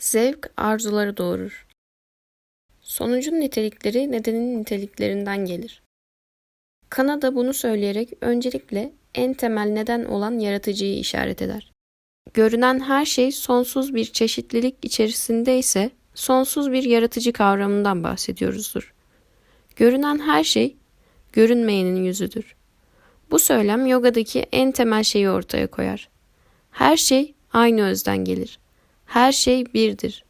Zevk arzuları doğurur. Sonucun nitelikleri nedenin niteliklerinden gelir. Kanada bunu söyleyerek öncelikle en temel neden olan yaratıcıyı işaret eder. Görünen her şey sonsuz bir çeşitlilik içerisinde ise sonsuz bir yaratıcı kavramından bahsediyoruzdur. Görünen her şey görünmeyenin yüzüdür. Bu söylem yogadaki en temel şeyi ortaya koyar. Her şey aynı özden gelir. Her şey birdir.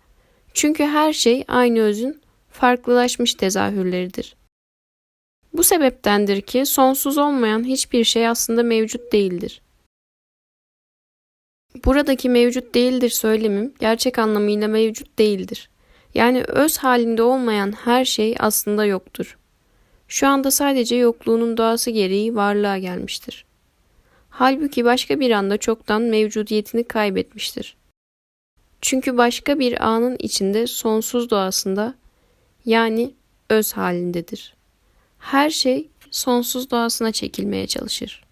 Çünkü her şey aynı özün farklılaşmış tezahürleridir. Bu sebeptendir ki sonsuz olmayan hiçbir şey aslında mevcut değildir. Buradaki mevcut değildir söylemim gerçek anlamıyla mevcut değildir. Yani öz halinde olmayan her şey aslında yoktur. Şu anda sadece yokluğunun doğası gereği varlığa gelmiştir. Halbuki başka bir anda çoktan mevcudiyetini kaybetmiştir. Çünkü başka bir anın içinde sonsuz doğasında yani öz halindedir. Her şey sonsuz doğasına çekilmeye çalışır.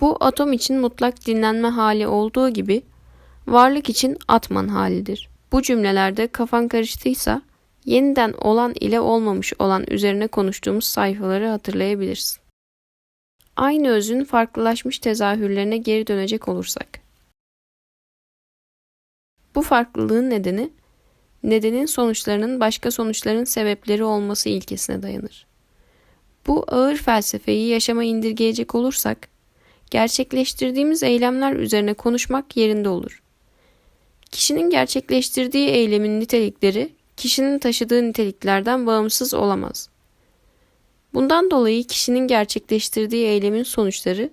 Bu atom için mutlak dinlenme hali olduğu gibi varlık için atman halidir. Bu cümlelerde kafan karıştıysa yeniden olan ile olmamış olan üzerine konuştuğumuz sayfaları hatırlayabilirsin. Aynı özün farklılaşmış tezahürlerine geri dönecek olursak. Bu farklılığın nedeni, nedenin sonuçlarının başka sonuçların sebepleri olması ilkesine dayanır. Bu ağır felsefeyi yaşama indirgeyecek olursak, gerçekleştirdiğimiz eylemler üzerine konuşmak yerinde olur. Kişinin gerçekleştirdiği eylemin nitelikleri, kişinin taşıdığı niteliklerden bağımsız olamaz. Bundan dolayı kişinin gerçekleştirdiği eylemin sonuçları,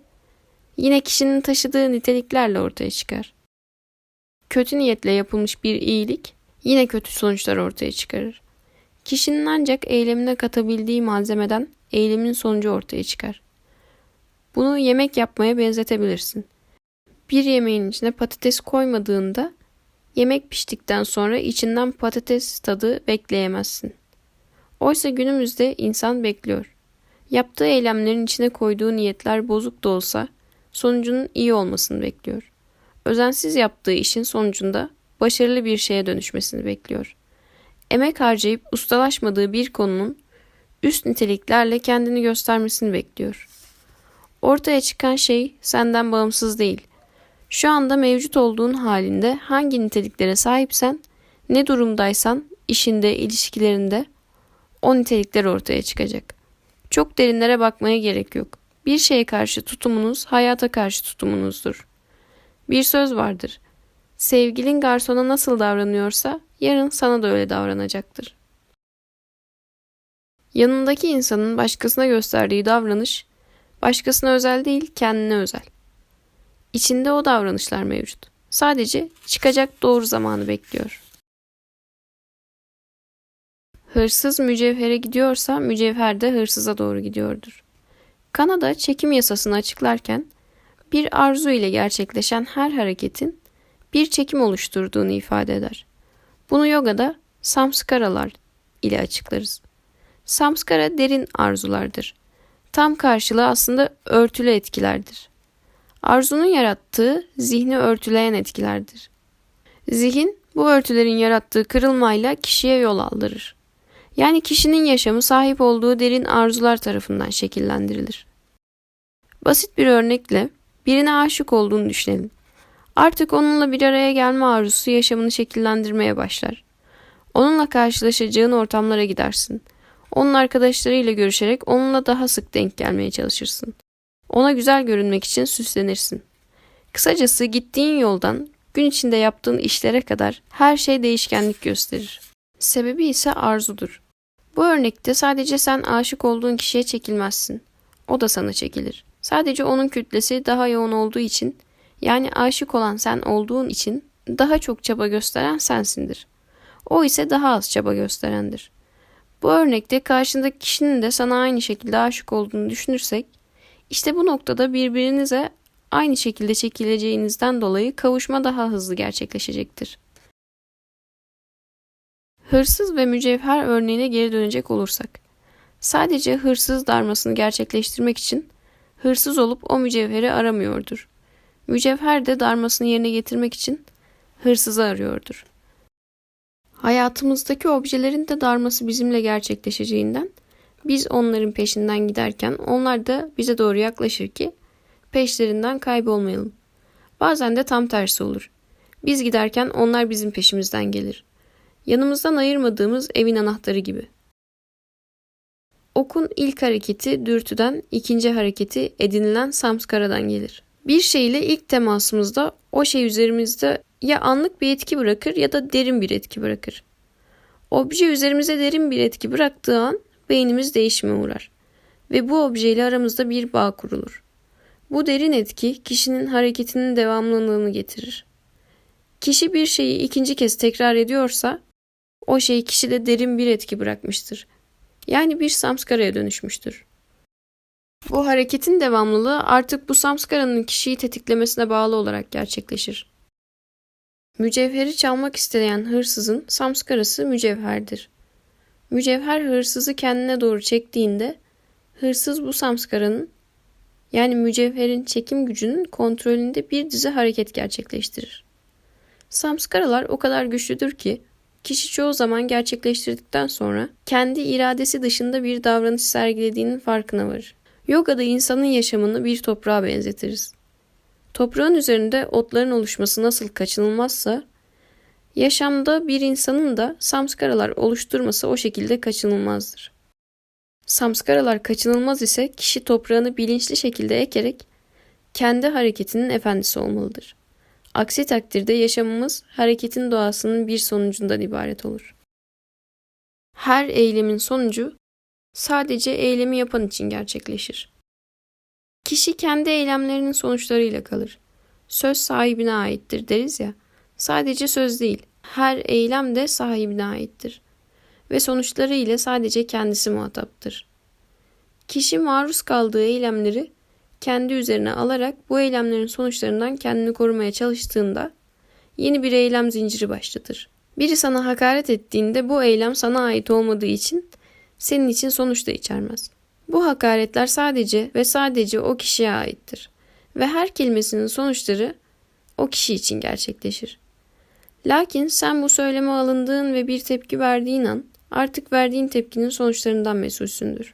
yine kişinin taşıdığı niteliklerle ortaya çıkar kötü niyetle yapılmış bir iyilik yine kötü sonuçlar ortaya çıkarır. Kişinin ancak eylemine katabildiği malzemeden eylemin sonucu ortaya çıkar. Bunu yemek yapmaya benzetebilirsin. Bir yemeğin içine patates koymadığında yemek piştikten sonra içinden patates tadı bekleyemezsin. Oysa günümüzde insan bekliyor. Yaptığı eylemlerin içine koyduğu niyetler bozuk da olsa sonucunun iyi olmasını bekliyor özensiz yaptığı işin sonucunda başarılı bir şeye dönüşmesini bekliyor. Emek harcayıp ustalaşmadığı bir konunun üst niteliklerle kendini göstermesini bekliyor. Ortaya çıkan şey senden bağımsız değil. Şu anda mevcut olduğun halinde hangi niteliklere sahipsen, ne durumdaysan işinde, ilişkilerinde o nitelikler ortaya çıkacak. Çok derinlere bakmaya gerek yok. Bir şeye karşı tutumunuz hayata karşı tutumunuzdur. Bir söz vardır. Sevgilin garsona nasıl davranıyorsa yarın sana da öyle davranacaktır. Yanındaki insanın başkasına gösterdiği davranış başkasına özel değil, kendine özel. İçinde o davranışlar mevcut. Sadece çıkacak doğru zamanı bekliyor. Hırsız mücevhere gidiyorsa mücevher de hırsıza doğru gidiyordur. Kanada çekim yasasını açıklarken bir arzu ile gerçekleşen her hareketin bir çekim oluşturduğunu ifade eder. Bunu yogada samskaralar ile açıklarız. Samskara derin arzulardır. Tam karşılığı aslında örtülü etkilerdir. Arzunun yarattığı zihni örtüleyen etkilerdir. Zihin bu örtülerin yarattığı kırılmayla kişiye yol aldırır. Yani kişinin yaşamı sahip olduğu derin arzular tarafından şekillendirilir. Basit bir örnekle Birine aşık olduğunu düşünelim. Artık onunla bir araya gelme arzusu yaşamını şekillendirmeye başlar. Onunla karşılaşacağın ortamlara gidersin. Onun arkadaşlarıyla görüşerek onunla daha sık denk gelmeye çalışırsın. Ona güzel görünmek için süslenirsin. Kısacası gittiğin yoldan gün içinde yaptığın işlere kadar her şey değişkenlik gösterir. Sebebi ise arzudur. Bu örnekte sadece sen aşık olduğun kişiye çekilmezsin. O da sana çekilir. Sadece onun kütlesi daha yoğun olduğu için yani aşık olan sen olduğun için daha çok çaba gösteren sensindir. O ise daha az çaba gösterendir. Bu örnekte karşındaki kişinin de sana aynı şekilde aşık olduğunu düşünürsek işte bu noktada birbirinize aynı şekilde çekileceğinizden dolayı kavuşma daha hızlı gerçekleşecektir. Hırsız ve mücevher örneğine geri dönecek olursak, sadece hırsız darmasını gerçekleştirmek için hırsız olup o mücevheri aramıyordur. Mücevher de darmasını yerine getirmek için hırsızı arıyordur. Hayatımızdaki objelerin de darması bizimle gerçekleşeceğinden biz onların peşinden giderken onlar da bize doğru yaklaşır ki peşlerinden kaybolmayalım. Bazen de tam tersi olur. Biz giderken onlar bizim peşimizden gelir. Yanımızdan ayırmadığımız evin anahtarı gibi. Okun ilk hareketi dürtüden, ikinci hareketi edinilen samskaradan gelir. Bir şeyle ilk temasımızda o şey üzerimizde ya anlık bir etki bırakır ya da derin bir etki bırakır. Obje üzerimize derin bir etki bıraktığı an beynimiz değişime uğrar ve bu objeyle aramızda bir bağ kurulur. Bu derin etki kişinin hareketinin devamlılığını getirir. Kişi bir şeyi ikinci kez tekrar ediyorsa o şey kişide derin bir etki bırakmıştır. Yani bir samskaraya dönüşmüştür. Bu hareketin devamlılığı artık bu samskaranın kişiyi tetiklemesine bağlı olarak gerçekleşir. Mücevheri çalmak isteyen hırsızın samskarası mücevherdir. Mücevher hırsızı kendine doğru çektiğinde hırsız bu samskaranın yani mücevherin çekim gücünün kontrolünde bir dizi hareket gerçekleştirir. Samskaralar o kadar güçlüdür ki kişi çoğu zaman gerçekleştirdikten sonra kendi iradesi dışında bir davranış sergilediğinin farkına varır. Yoga'da insanın yaşamını bir toprağa benzetiriz. Toprağın üzerinde otların oluşması nasıl kaçınılmazsa, yaşamda bir insanın da samskaralar oluşturması o şekilde kaçınılmazdır. Samskaralar kaçınılmaz ise kişi toprağını bilinçli şekilde ekerek kendi hareketinin efendisi olmalıdır. Aksi takdirde yaşamımız hareketin doğasının bir sonucundan ibaret olur. Her eylemin sonucu sadece eylemi yapan için gerçekleşir. Kişi kendi eylemlerinin sonuçlarıyla kalır. Söz sahibine aittir deriz ya. Sadece söz değil, her eylem de sahibine aittir ve sonuçları ile sadece kendisi muhataptır. Kişi maruz kaldığı eylemleri kendi üzerine alarak bu eylemlerin sonuçlarından kendini korumaya çalıştığında yeni bir eylem zinciri başlatır. Biri sana hakaret ettiğinde bu eylem sana ait olmadığı için senin için sonuç da içermez. Bu hakaretler sadece ve sadece o kişiye aittir ve her kelimesinin sonuçları o kişi için gerçekleşir. Lakin sen bu söyleme alındığın ve bir tepki verdiğin an artık verdiğin tepkinin sonuçlarından mesulsündür.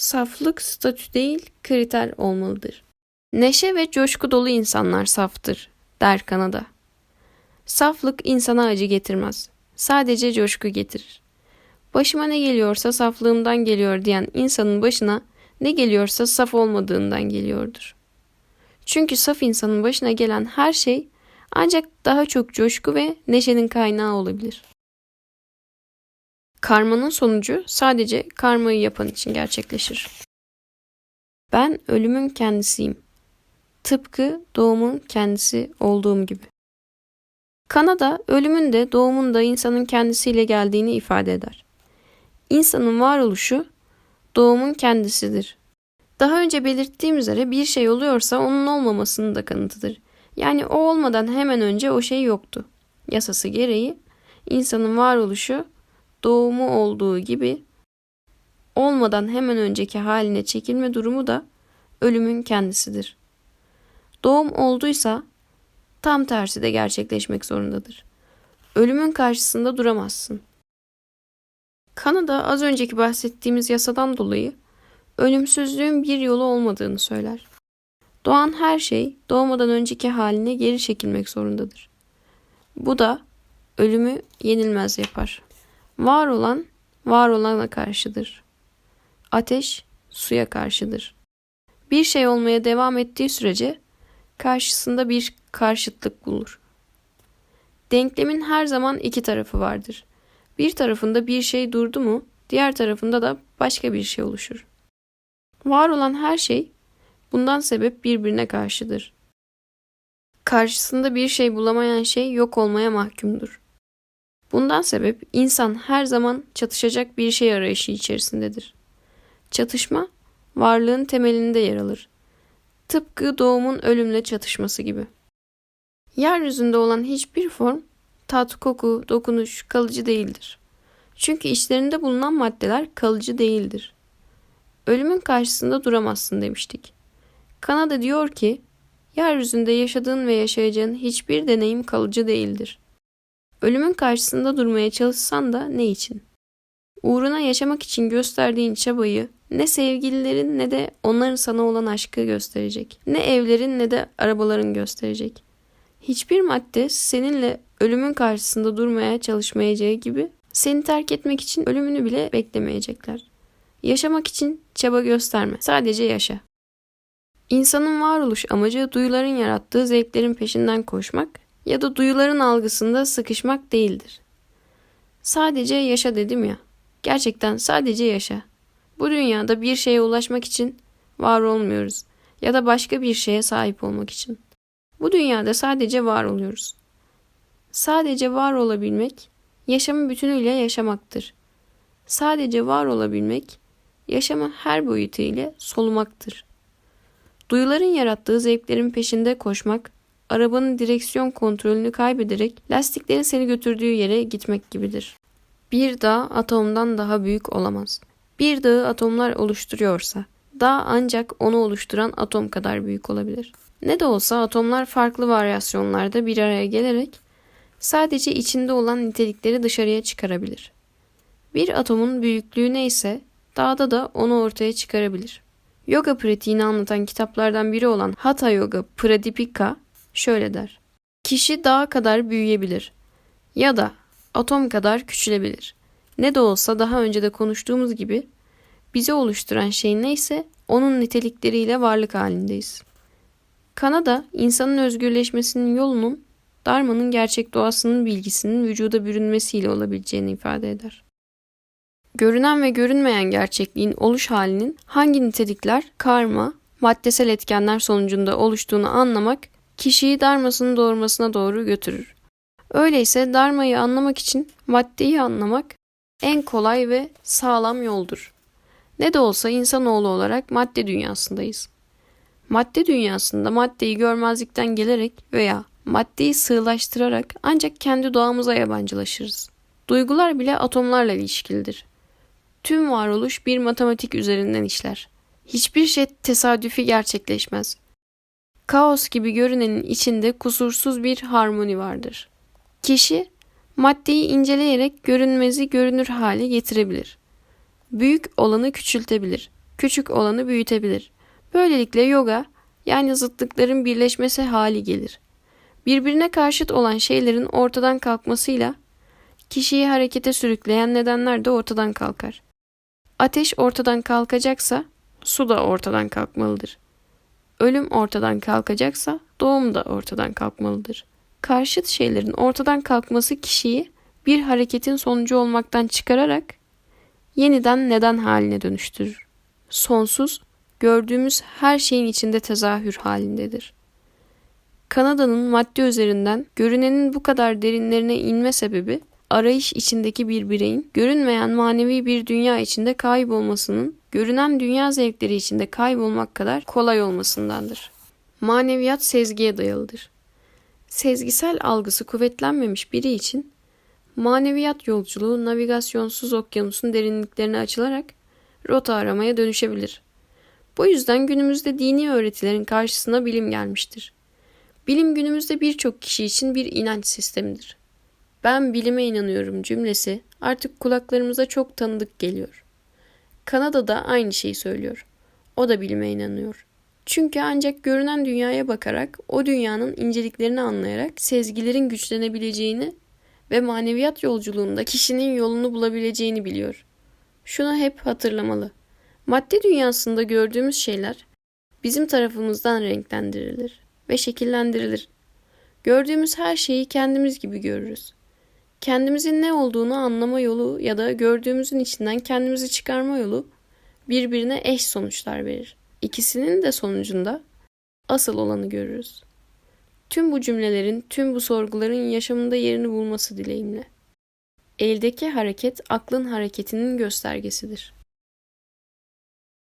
Saflık statü değil, kriter olmalıdır. Neşe ve coşku dolu insanlar saftır, der Kanada. Saflık insana acı getirmez. Sadece coşku getirir. Başıma ne geliyorsa saflığımdan geliyor diyen insanın başına ne geliyorsa saf olmadığından geliyordur. Çünkü saf insanın başına gelen her şey ancak daha çok coşku ve neşenin kaynağı olabilir. Karmanın sonucu sadece karmayı yapan için gerçekleşir. Ben ölümün kendisiyim. Tıpkı doğumun kendisi olduğum gibi. Kanada ölümün de doğumun da insanın kendisiyle geldiğini ifade eder. İnsanın varoluşu doğumun kendisidir. Daha önce belirttiğim üzere bir şey oluyorsa onun olmamasının da kanıtıdır. Yani o olmadan hemen önce o şey yoktu. Yasası gereği insanın varoluşu doğumu olduğu gibi olmadan hemen önceki haline çekilme durumu da ölümün kendisidir. Doğum olduysa tam tersi de gerçekleşmek zorundadır. Ölümün karşısında duramazsın. Kanada az önceki bahsettiğimiz yasadan dolayı ölümsüzlüğün bir yolu olmadığını söyler. Doğan her şey doğmadan önceki haline geri çekilmek zorundadır. Bu da ölümü yenilmez yapar. Var olan, var olana karşıdır. Ateş, suya karşıdır. Bir şey olmaya devam ettiği sürece karşısında bir karşıtlık bulur. Denklemin her zaman iki tarafı vardır. Bir tarafında bir şey durdu mu, diğer tarafında da başka bir şey oluşur. Var olan her şey bundan sebep birbirine karşıdır. Karşısında bir şey bulamayan şey yok olmaya mahkumdur. Bundan sebep insan her zaman çatışacak bir şey arayışı içerisindedir. Çatışma varlığın temelinde yer alır. Tıpkı doğumun ölümle çatışması gibi. Yeryüzünde olan hiçbir form tat, koku, dokunuş kalıcı değildir. Çünkü içlerinde bulunan maddeler kalıcı değildir. Ölümün karşısında duramazsın demiştik. Kanada diyor ki, yeryüzünde yaşadığın ve yaşayacağın hiçbir deneyim kalıcı değildir. Ölümün karşısında durmaya çalışsan da ne için? Uğruna yaşamak için gösterdiğin çabayı ne sevgililerin ne de onların sana olan aşkı gösterecek. Ne evlerin ne de arabaların gösterecek. Hiçbir madde seninle ölümün karşısında durmaya çalışmayacağı gibi seni terk etmek için ölümünü bile beklemeyecekler. Yaşamak için çaba gösterme. Sadece yaşa. İnsanın varoluş amacı duyuların yarattığı zevklerin peşinden koşmak ya da duyuların algısında sıkışmak değildir. Sadece yaşa dedim ya. Gerçekten sadece yaşa. Bu dünyada bir şeye ulaşmak için var olmuyoruz ya da başka bir şeye sahip olmak için. Bu dünyada sadece var oluyoruz. Sadece var olabilmek yaşamı bütünüyle yaşamaktır. Sadece var olabilmek yaşamı her boyutuyla solumaktır. Duyuların yarattığı zevklerin peşinde koşmak, arabanın direksiyon kontrolünü kaybederek lastiklerin seni götürdüğü yere gitmek gibidir. Bir dağ atomdan daha büyük olamaz. Bir dağı atomlar oluşturuyorsa, dağ ancak onu oluşturan atom kadar büyük olabilir. Ne de olsa atomlar farklı varyasyonlarda bir araya gelerek sadece içinde olan nitelikleri dışarıya çıkarabilir. Bir atomun büyüklüğü neyse dağda da onu ortaya çıkarabilir. Yoga pratiğini anlatan kitaplardan biri olan Hatha Yoga Pradipika şöyle der. Kişi dağ kadar büyüyebilir ya da atom kadar küçülebilir. Ne de olsa daha önce de konuştuğumuz gibi bizi oluşturan şey neyse onun nitelikleriyle varlık halindeyiz. Kanada insanın özgürleşmesinin yolunun Dharma'nın gerçek doğasının bilgisinin vücuda bürünmesiyle olabileceğini ifade eder. Görünen ve görünmeyen gerçekliğin oluş halinin hangi nitelikler, karma, maddesel etkenler sonucunda oluştuğunu anlamak kişiyi darmasının doğurmasına doğru götürür. Öyleyse darmayı anlamak için maddeyi anlamak en kolay ve sağlam yoldur. Ne de olsa insanoğlu olarak madde dünyasındayız. Madde dünyasında maddeyi görmezlikten gelerek veya maddeyi sığlaştırarak ancak kendi doğamıza yabancılaşırız. Duygular bile atomlarla ilişkilidir. Tüm varoluş bir matematik üzerinden işler. Hiçbir şey tesadüfi gerçekleşmez. Kaos gibi görünenin içinde kusursuz bir harmoni vardır. Kişi maddeyi inceleyerek görünmezi görünür hale getirebilir. Büyük olanı küçültebilir, küçük olanı büyütebilir. Böylelikle yoga yani zıtlıkların birleşmesi hali gelir. Birbirine karşıt olan şeylerin ortadan kalkmasıyla kişiyi harekete sürükleyen nedenler de ortadan kalkar. Ateş ortadan kalkacaksa su da ortadan kalkmalıdır. Ölüm ortadan kalkacaksa doğum da ortadan kalkmalıdır. Karşıt şeylerin ortadan kalkması kişiyi bir hareketin sonucu olmaktan çıkararak yeniden neden haline dönüştürür. Sonsuz, gördüğümüz her şeyin içinde tezahür halindedir. Kanada'nın madde üzerinden görünenin bu kadar derinlerine inme sebebi arayış içindeki bir bireyin görünmeyen manevi bir dünya içinde kaybolmasının görünen dünya zevkleri içinde kaybolmak kadar kolay olmasındandır. Maneviyat sezgiye dayalıdır. Sezgisel algısı kuvvetlenmemiş biri için maneviyat yolculuğu navigasyonsuz okyanusun derinliklerine açılarak rota aramaya dönüşebilir. Bu yüzden günümüzde dini öğretilerin karşısına bilim gelmiştir. Bilim günümüzde birçok kişi için bir inanç sistemidir. Ben bilime inanıyorum cümlesi artık kulaklarımıza çok tanıdık geliyor. Kanada'da aynı şeyi söylüyor. O da bilime inanıyor. Çünkü ancak görünen dünyaya bakarak o dünyanın inceliklerini anlayarak sezgilerin güçlenebileceğini ve maneviyat yolculuğunda kişinin yolunu bulabileceğini biliyor. Şunu hep hatırlamalı. Madde dünyasında gördüğümüz şeyler bizim tarafımızdan renklendirilir ve şekillendirilir. Gördüğümüz her şeyi kendimiz gibi görürüz. Kendimizin ne olduğunu anlama yolu ya da gördüğümüzün içinden kendimizi çıkarma yolu birbirine eş sonuçlar verir. İkisinin de sonucunda asıl olanı görürüz. Tüm bu cümlelerin, tüm bu sorguların yaşamında yerini bulması dileğimle. Eldeki hareket aklın hareketinin göstergesidir.